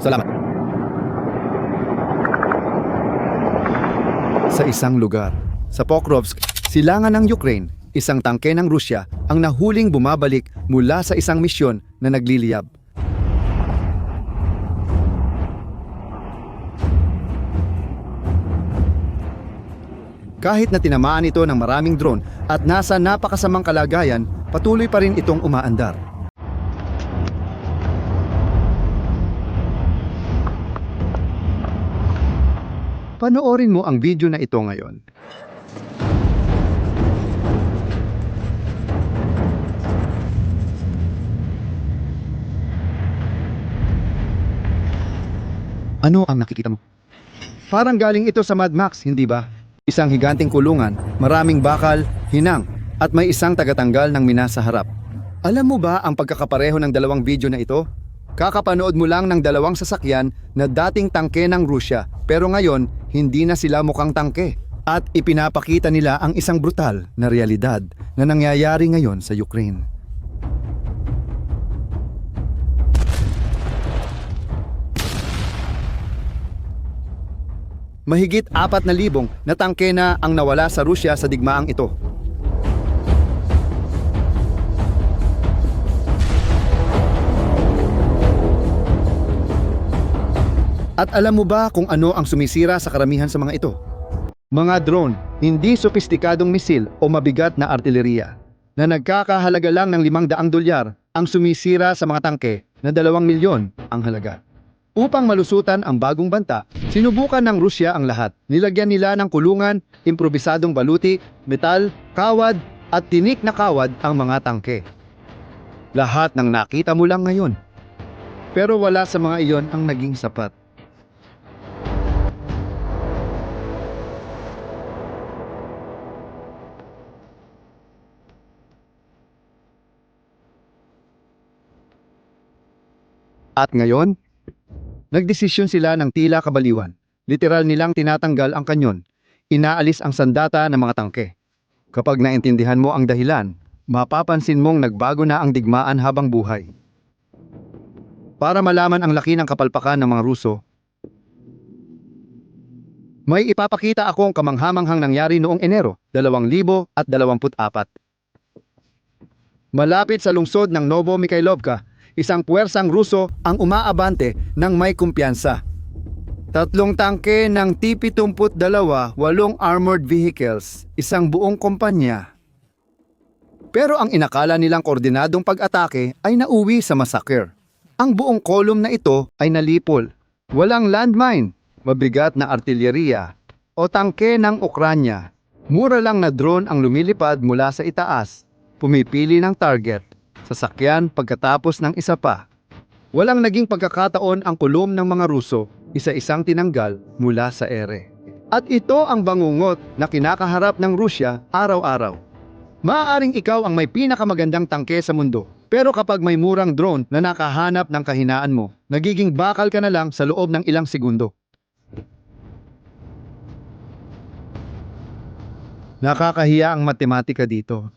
Salamat. Sa isang lugar, sa Pokrovsk, silangan ng Ukraine, isang tangke ng Rusya ang nahuling bumabalik mula sa isang misyon na nagliliyab. Kahit na tinamaan ito ng maraming drone at nasa napakasamang kalagayan, patuloy pa rin itong umaandar. Panoorin mo ang video na ito ngayon. Ano ang nakikita mo? Parang galing ito sa Mad Max, hindi ba? Isang higanting kulungan, maraming bakal, hinang, at may isang tagatanggal ng mina sa harap. Alam mo ba ang pagkakapareho ng dalawang video na ito? Kakapanood mo lang ng dalawang sasakyan na dating tangke ng Rusya pero ngayon hindi na sila mukhang tangke. At ipinapakita nila ang isang brutal na realidad na nangyayari ngayon sa Ukraine. Mahigit apat na libong na tangke na ang nawala sa Rusya sa digmaang ito. At alam mo ba kung ano ang sumisira sa karamihan sa mga ito? Mga drone, hindi sopistikadong misil o mabigat na artilleriya na nagkakahalaga lang ng 500 dolyar ang sumisira sa mga tangke na 2 milyon ang halaga. Upang malusutan ang bagong banta, sinubukan ng Rusya ang lahat. Nilagyan nila ng kulungan, improbisadong baluti, metal, kawad, at tinik na kawad ang mga tangke. Lahat ng nakita mo lang ngayon. Pero wala sa mga iyon ang naging sapat. At ngayon, nagdesisyon sila ng tila kabaliwan. Literal nilang tinatanggal ang kanyon. Inaalis ang sandata ng mga tangke. Kapag naintindihan mo ang dahilan, mapapansin mong nagbago na ang digmaan habang buhay. Para malaman ang laki ng kapalpakan ng mga Ruso, may ipapakita akong kamanghamanghang nangyari noong Enero 2024. Malapit sa lungsod ng Novo Mikhailovka, isang puwersang Ruso ang umaabante ng may kumpiyansa. Tatlong tangke ng T-72, walong armored vehicles, isang buong kumpanya. Pero ang inakala nilang koordinadong pag-atake ay nauwi sa massacre. Ang buong kolum na ito ay nalipol. Walang landmine, mabigat na artilleriya, o tangke ng Ukranya. Mura lang na drone ang lumilipad mula sa itaas, pumipili ng target, sasakyan pagkatapos ng isa pa. Walang naging pagkakataon ang kulom ng mga Ruso, isa-isang tinanggal mula sa ere. At ito ang bangungot na kinakaharap ng Rusya araw-araw. Maaaring ikaw ang may pinakamagandang tangke sa mundo. Pero kapag may murang drone na nakahanap ng kahinaan mo, nagiging bakal ka na lang sa loob ng ilang segundo. Nakakahiya ang matematika dito.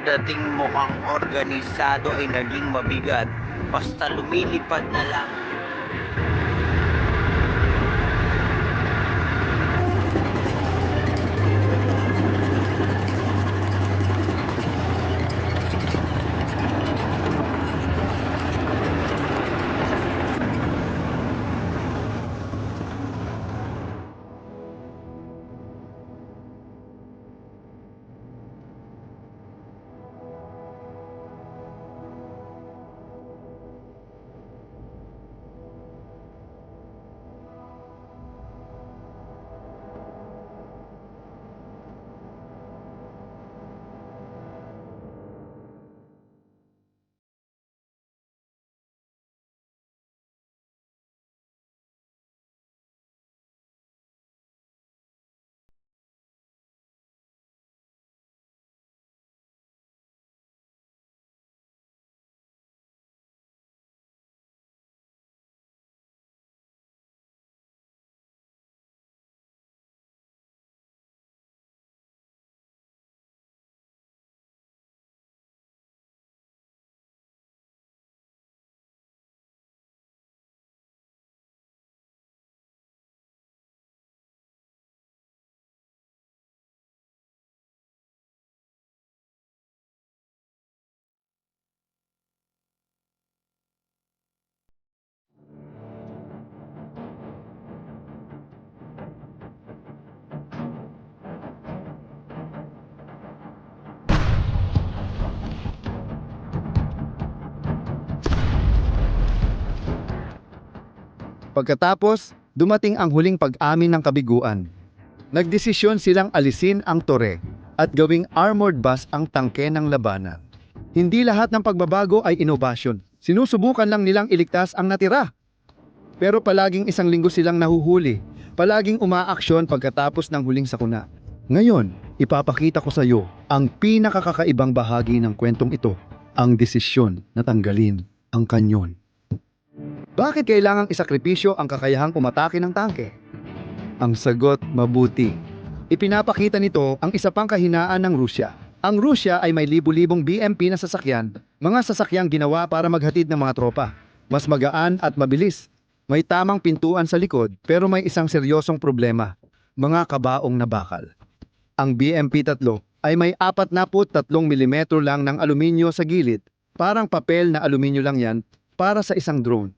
Ang dating mukhang organisado ay naging mabigat. Basta lumilipad na lang. Pagkatapos, dumating ang huling pag-amin ng kabiguan. Nagdesisyon silang alisin ang tore at gawing armored bus ang tangke ng labanan. Hindi lahat ng pagbabago ay inobasyon. Sinusubukan lang nilang iligtas ang natira. Pero palaging isang linggo silang nahuhuli. Palaging umaaksyon pagkatapos ng huling sakuna. Ngayon, ipapakita ko sa iyo ang pinakakakaibang bahagi ng kwentong ito, ang desisyon na tanggalin ang kanyon. Bakit kailangang isakripisyo ang kakayahang umatake ng tangke? Ang sagot, mabuti. Ipinapakita nito ang isa pang kahinaan ng Rusya. Ang Rusya ay may libu-libong BMP na sasakyan, mga sasakyang ginawa para maghatid ng mga tropa. Mas magaan at mabilis. May tamang pintuan sa likod pero may isang seryosong problema, mga kabaong na bakal. Ang BMP-3 ay may 43 mm lang ng aluminyo sa gilid, parang papel na aluminyo lang yan para sa isang drone.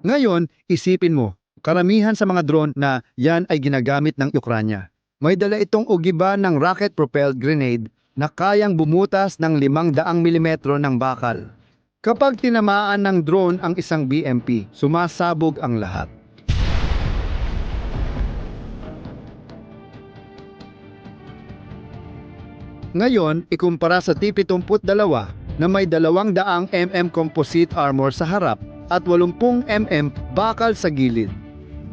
Ngayon, isipin mo, karamihan sa mga drone na yan ay ginagamit ng Ukranya. May dala itong ugiba ng rocket-propelled grenade na kayang bumutas ng 500 mm ng bakal. Kapag tinamaan ng drone ang isang BMP, sumasabog ang lahat. Ngayon, ikumpara sa T-72 na may 200 mm composite armor sa harap at 80 mm bakal sa gilid.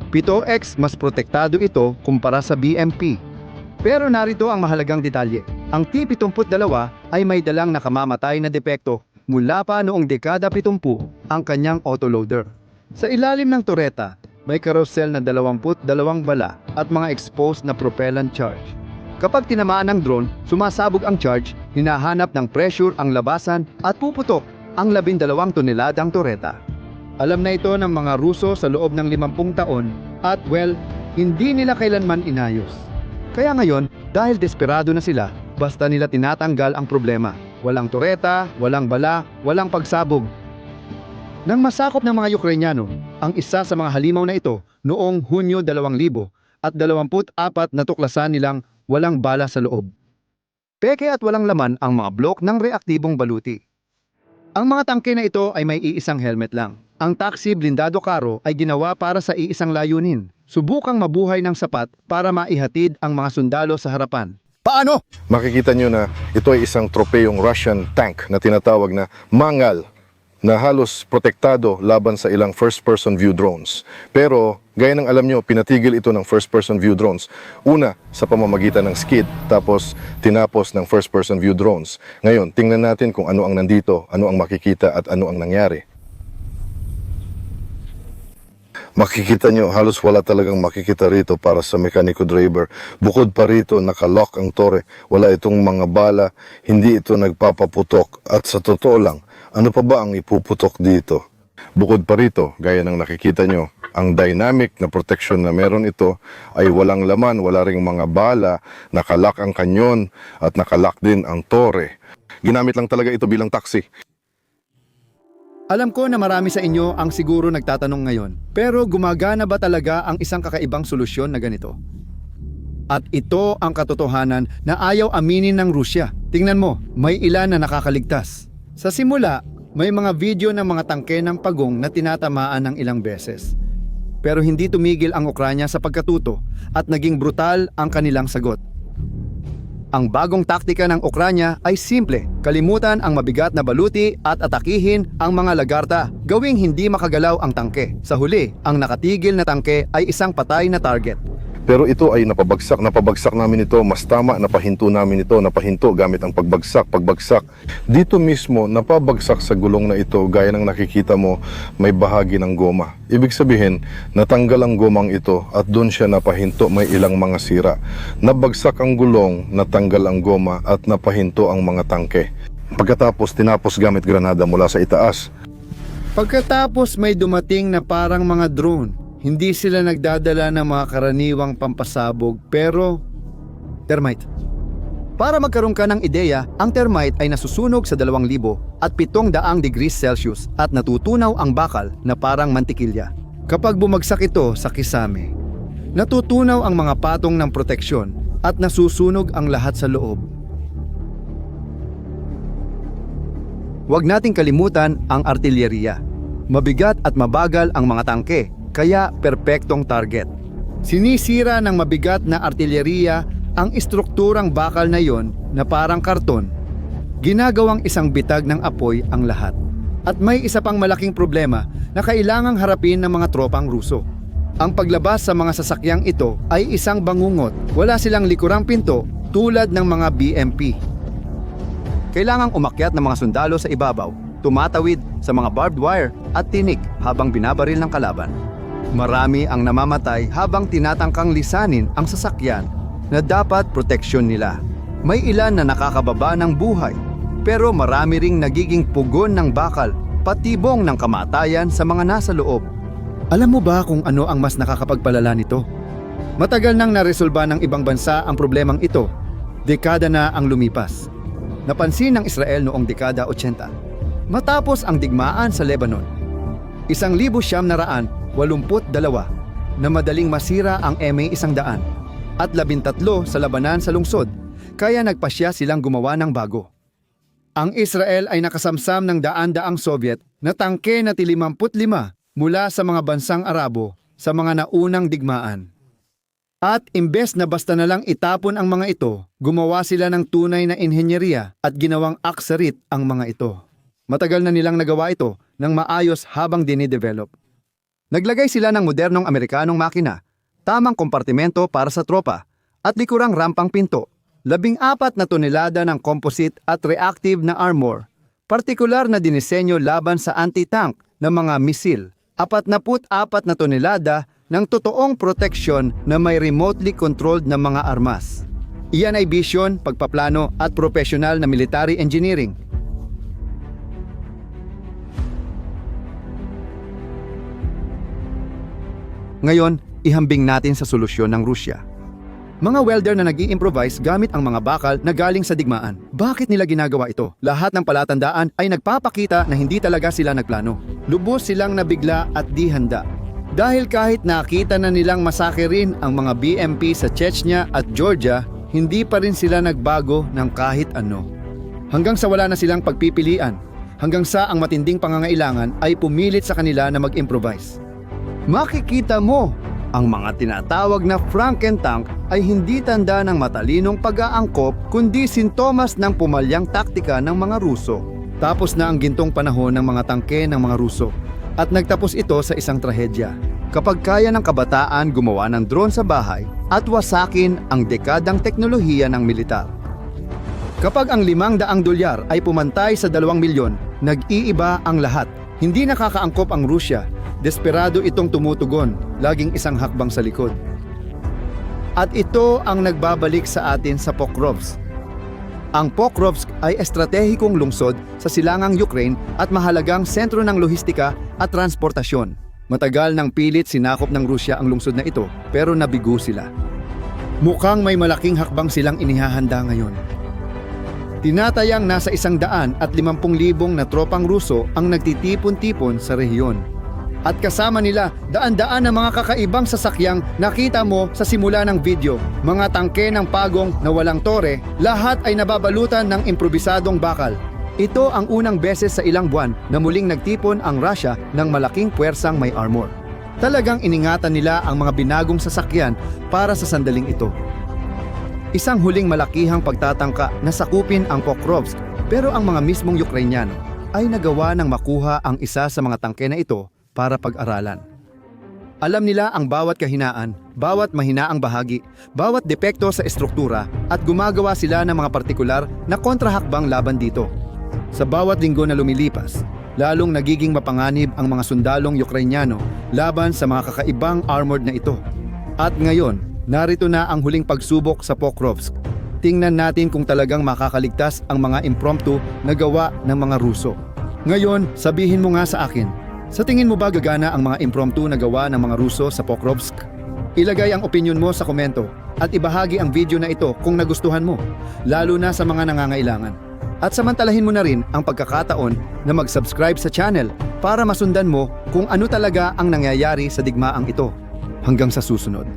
7x mas protektado ito kumpara sa BMP. Pero narito ang mahalagang detalye. Ang T-72 ay may dalang nakamamatay na depekto mula pa noong dekada 70 ang kanyang autoloader. Sa ilalim ng tureta, may carousel na 22 bala at mga exposed na propellant charge. Kapag tinamaan ng drone, sumasabog ang charge, hinahanap ng pressure ang labasan at puputok ang 12 toneladang tureta. Alam na ito ng mga Ruso sa loob ng 50 taon at well, hindi nila kailanman inayos. Kaya ngayon, dahil desperado na sila, basta nila tinatanggal ang problema. Walang tureta, walang bala, walang pagsabog. Nang masakop ng mga Ukrainyano, ang isa sa mga halimaw na ito noong Hunyo 2000 at 24 na tuklasan nilang walang bala sa loob. Peke at walang laman ang mga blok ng reaktibong baluti. Ang mga tangke na ito ay may iisang helmet lang. Ang taxi blindado karo ay ginawa para sa iisang layunin. Subukang mabuhay ng sapat para maihatid ang mga sundalo sa harapan. Paano? makikita nyo na ito ay isang tropeyong Russian tank na tinatawag na Mangal na halos protektado laban sa ilang first-person view drones. Pero, gaya ng alam nyo, pinatigil ito ng first-person view drones. Una, sa pamamagitan ng skid, tapos tinapos ng first-person view drones. Ngayon, tingnan natin kung ano ang nandito, ano ang makikita at ano ang nangyari. Makikita nyo, halos wala talagang makikita rito para sa mekaniko driver. Bukod pa rito, nakalock ang tore. Wala itong mga bala, hindi ito nagpapaputok. At sa totoo lang, ano pa ba ang ipuputok dito? Bukod pa rito, gaya ng nakikita nyo, ang dynamic na protection na meron ito ay walang laman, wala ring mga bala, nakalak ang kanyon at nakalak din ang tore. Ginamit lang talaga ito bilang taxi. Alam ko na marami sa inyo ang siguro nagtatanong ngayon, pero gumagana ba talaga ang isang kakaibang solusyon na ganito? At ito ang katotohanan na ayaw aminin ng Rusya. Tingnan mo, may ilan na nakakaligtas. Sa simula, may mga video ng mga tangke ng pagong na tinatamaan ng ilang beses. Pero hindi tumigil ang Ukranya sa pagkatuto at naging brutal ang kanilang sagot. Ang bagong taktika ng Ukranya ay simple, kalimutan ang mabigat na baluti at atakihin ang mga lagarta, gawing hindi makagalaw ang tangke. Sa huli, ang nakatigil na tangke ay isang patay na target. Pero ito ay napabagsak, napabagsak namin ito, mas tama, napahinto namin ito, napahinto gamit ang pagbagsak, pagbagsak. Dito mismo, napabagsak sa gulong na ito, gaya ng nakikita mo, may bahagi ng goma. Ibig sabihin, natanggal ang gomang ito at doon siya napahinto, may ilang mga sira. Nabagsak ang gulong, natanggal ang goma at napahinto ang mga tangke. Pagkatapos, tinapos gamit granada mula sa itaas. Pagkatapos may dumating na parang mga drone. Hindi sila nagdadala ng mga karaniwang pampasabog pero termite. Para magkaroon ka ng ideya, ang termite ay nasusunog sa 2,000 at 700 degrees Celsius at natutunaw ang bakal na parang mantikilya. Kapag bumagsak ito sa kisame, natutunaw ang mga patong ng proteksyon at nasusunog ang lahat sa loob. Huwag nating kalimutan ang artilyeriya. Mabigat at mabagal ang mga tangke, kaya perpektong target. Sinisira ng mabigat na artilyeriya ang istrukturang bakal na yon na parang karton. Ginagawang isang bitag ng apoy ang lahat. At may isa pang malaking problema na kailangang harapin ng mga tropang Ruso. Ang paglabas sa mga sasakyang ito ay isang bangungot. Wala silang likurang pinto tulad ng mga BMP. Kailangang umakyat ng mga sundalo sa ibabaw, tumatawid sa mga barbed wire at tinik habang binabaril ng kalaban. Marami ang namamatay habang tinatangkang lisanin ang sasakyan na dapat proteksyon nila. May ilan na nakakababa ng buhay, pero marami ring nagiging pugon ng bakal, patibong ng kamatayan sa mga nasa loob. Alam mo ba kung ano ang mas nakakapagpalala nito? Matagal nang naresolba ng ibang bansa ang problemang ito. Dekada na ang lumipas. Napansin ng Israel noong dekada 80. Matapos ang digmaan sa Lebanon, isang libo siyam na raan, walumput dalawa, na madaling masira ang MA-100 at labintatlo sa labanan sa lungsod, kaya nagpasya silang gumawa ng bago. Ang Israel ay nakasamsam ng daan-daang Soviet na tangke na 55 mula sa mga bansang Arabo sa mga naunang digmaan. At imbes na basta na lang itapon ang mga ito, gumawa sila ng tunay na inhenyeriya at ginawang aksarit ang mga ito. Matagal na nilang nagawa ito ng maayos habang dinidevelop. Naglagay sila ng modernong Amerikanong makina, tamang kompartimento para sa tropa, at likurang rampang pinto, labing apat na tonelada ng composite at reactive na armor, partikular na dinisenyo laban sa anti-tank ng mga misil, apat na apat na tonelada ng totoong proteksyon na may remotely controlled na mga armas. Iyan ay vision, pagpaplano at professional na military engineering. Ngayon, ihambing natin sa solusyon ng Rusya. Mga welder na nag improvise gamit ang mga bakal na galing sa digmaan. Bakit nila ginagawa ito? Lahat ng palatandaan ay nagpapakita na hindi talaga sila nagplano. Lubos silang nabigla at di handa. Dahil kahit nakita na nilang masakirin ang mga BMP sa Chechnya at Georgia, hindi pa rin sila nagbago ng kahit ano. Hanggang sa wala na silang pagpipilian, hanggang sa ang matinding pangangailangan ay pumilit sa kanila na mag-improvise. Makikita mo, ang mga tinatawag na Frankentank ay hindi tanda ng matalinong pag-aangkop kundi sintomas ng pumalyang taktika ng mga Ruso. Tapos na ang gintong panahon ng mga tangke ng mga Ruso at nagtapos ito sa isang trahedya. Kapag kaya ng kabataan gumawa ng drone sa bahay at wasakin ang dekadang teknolohiya ng militar. Kapag ang limang daang dolyar ay pumantay sa dalawang milyon, nag-iiba ang lahat. Hindi nakakaangkop ang Rusya. Desperado itong tumutugon, laging isang hakbang sa likod. At ito ang nagbabalik sa atin sa Pokrovsk. Ang Pokrovsk ay estratehikong lungsod sa silangang Ukraine at mahalagang sentro ng lohistika at transportasyon. Matagal nang pilit sinakop ng Rusya ang lungsod na ito pero nabigo sila. Mukhang may malaking hakbang silang inihahanda ngayon. Tinatayang nasa isang daan at limampung libong na tropang Ruso ang nagtitipon-tipon sa rehiyon. At kasama nila daan-daan ng mga kakaibang sasakyang nakita mo sa simula ng video. Mga tangke ng pagong na walang tore, lahat ay nababalutan ng improbisadong bakal. Ito ang unang beses sa ilang buwan na muling nagtipon ang Russia ng malaking puwersang may armor. Talagang iningatan nila ang mga binagong sasakyan para sa sandaling ito. Isang huling malakihang pagtatangka na sakupin ang Pokrovsk pero ang mga mismong Ukrainyano ay nagawa ng makuha ang isa sa mga tangke na ito para pag-aralan. Alam nila ang bawat kahinaan, bawat mahinaang bahagi, bawat depekto sa estruktura at gumagawa sila ng mga partikular na kontrahakbang laban dito. Sa bawat linggo na lumilipas, lalong nagiging mapanganib ang mga sundalong Ukrainyano laban sa mga kakaibang armored na ito. At ngayon, narito na ang huling pagsubok sa Pokrovsk. Tingnan natin kung talagang makakaligtas ang mga impromptu na gawa ng mga Ruso. Ngayon, sabihin mo nga sa akin, sa tingin mo ba gagana ang mga impromptu na gawa ng mga Ruso sa Pokrovsk? Ilagay ang opinion mo sa komento at ibahagi ang video na ito kung nagustuhan mo, lalo na sa mga nangangailangan. At samantalahin mo na rin ang pagkakataon na mag-subscribe sa channel para masundan mo kung ano talaga ang nangyayari sa digmaang ito. Hanggang sa susunod.